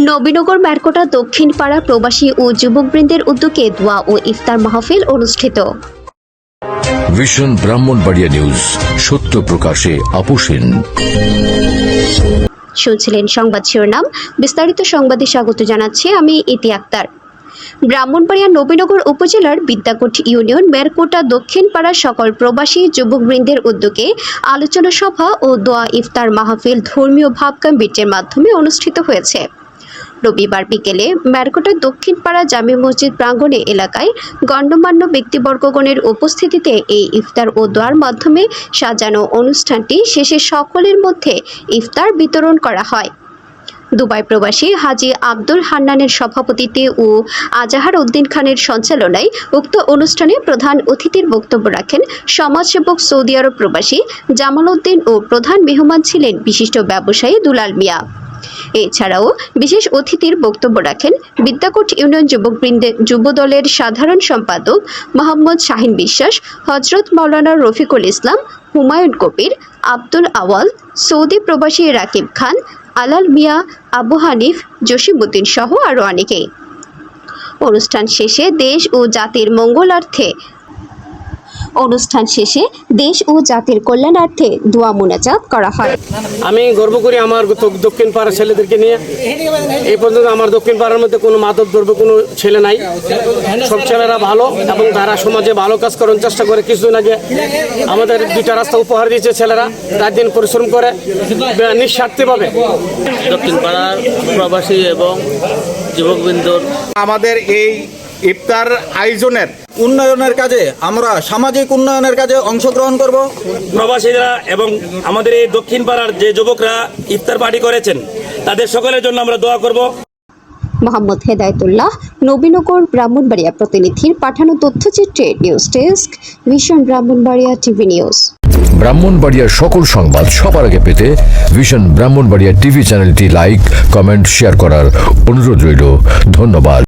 নবীনগর ম্যারকোটা দক্ষিণ পাড়া প্রবাসী ও যুবকবৃন্দের উদ্যোগে দোয়া ও ইফতার মাহফিল অনুষ্ঠিত। ভিশন ব্রাহ্মণবাড়িয়া নিউজ সত্য প্রকাশে আপোষহীন। শুনছিলেন সংবাদ শিরোনাম বিস্তারিত সংবাদে স্বাগত জানাচ্ছি আমি ইতি আক্তার। ব্রাহ্মণবাড়িয়া নবীনগর উপজেলার বিদ্যাকোট ইউনিয়ন মেরকোটা দক্ষিণ পাড়ার সকল প্রবাসী যুবকবৃন্দের উদ্যোগে আলোচনা সভা ও দোয়া ইফতার মাহফিল ধর্মীয় ভাবগাম্ভীর্যের মাধ্যমে অনুষ্ঠিত হয়েছে। রবিবার বিকেলে ম্যারকোটা দক্ষিণ পাড়া জামে মসজিদ প্রাঙ্গণে এলাকায় গণ্যমান্য ব্যক্তিবর্গগণের উপস্থিতিতে এই ইফতার ও দোয়ার মাধ্যমে সাজানো অনুষ্ঠানটি শেষে সকলের মধ্যে ইফতার বিতরণ করা হয়। দুবাই প্রবাসী হাজি আব্দুল হান্নানের সভাপতিত্বে ও আজাহার উদ্দিন খানের সঞ্চালনায় উক্ত অনুষ্ঠানে প্রধান অতিথির বক্তব্য রাখেন সমাজসেবক সৌদি আরব প্রবাসী জামাল উদ্দিন ও প্রধান মেহমান ছিলেন বিশিষ্ট ব্যবসায়ী দুলাল মিয়া। এছাড়াও বিশেষ অতিথির বক্তব্য রাখেন বিদ্যাকোট ইউনিয়ন যুবকবৃন্দের যুবদলের সাধারণ সম্পাদক মোহাম্মদ শাহিন বিশ্বাস, হজরত মাওলানা রফিকুল ইসলাম, হুমায়ুন কবির, আব্দুল আওয়াল, সৌদি প্রবাসী রাকিব খান, আলাল মিয়া, আবু হানিফ জসিমুদ্দিন সহ আরও অনেকেই অনুষ্ঠান শেষে দেশ ও জাতির মঙ্গলার্থে অনুষ্ঠান শেষে দেশ ও জাতির কল্যাণার্থে দোয়া মোনাজাত করা হয়। আমি গর্ব করি আমার দক্ষিণ পাড়ার ছেলেদেরকে নিয়ে। এই পর্যন্ত আমার দক্ষিণ পাড়ার মধ্যে কোনো মাদক দ্রব্য কোনো ছেলে নাই। সব ছেলেরা ভালো এবং তারা সমাজে ভালো কাজ করার চেষ্টা করে। কিছুদিন আগে আমাদের দুইটা রাস্তা উপহার দিয়েছে ছেলেরা। রাত দিন পরিশ্রম করে নিঃস্বার্থীভাবে। দক্ষিণ পাড়ার প্রবাসী এবং যুবকবৃন্দর আমাদের এই ইফতার আয়োজনের উন্নয়নের কাজে আমরা সামাজিক উন্নয়নের কাজে অংশগ্রহণ করব। প্রবাসীরা এবং আমাদের এই দক্ষিণ পাড়ার যে যুবকরা ইফতার পার্টি করেছেন তাদের সকলের জন্য আমরা দোয়া করব। মোহাম্মদ হেদায়তুল্লাহ নবীনগর ব্রাহ্মণবাড়িয়া প্রতিনিধির পাঠানো তথ্যচিত্রে news desk vision Brahmanbaria TV news. ব্রাহ্মণবাড়িয়ার সকল সংবাদ সবার আগে পেতে ভিশন ব্রাহ্মণবাড়িয়া টিভি চ্যানেলটি লাইক কমেন্ট শেয়ার করার অনুরোধ রইল। ধন্যবাদ।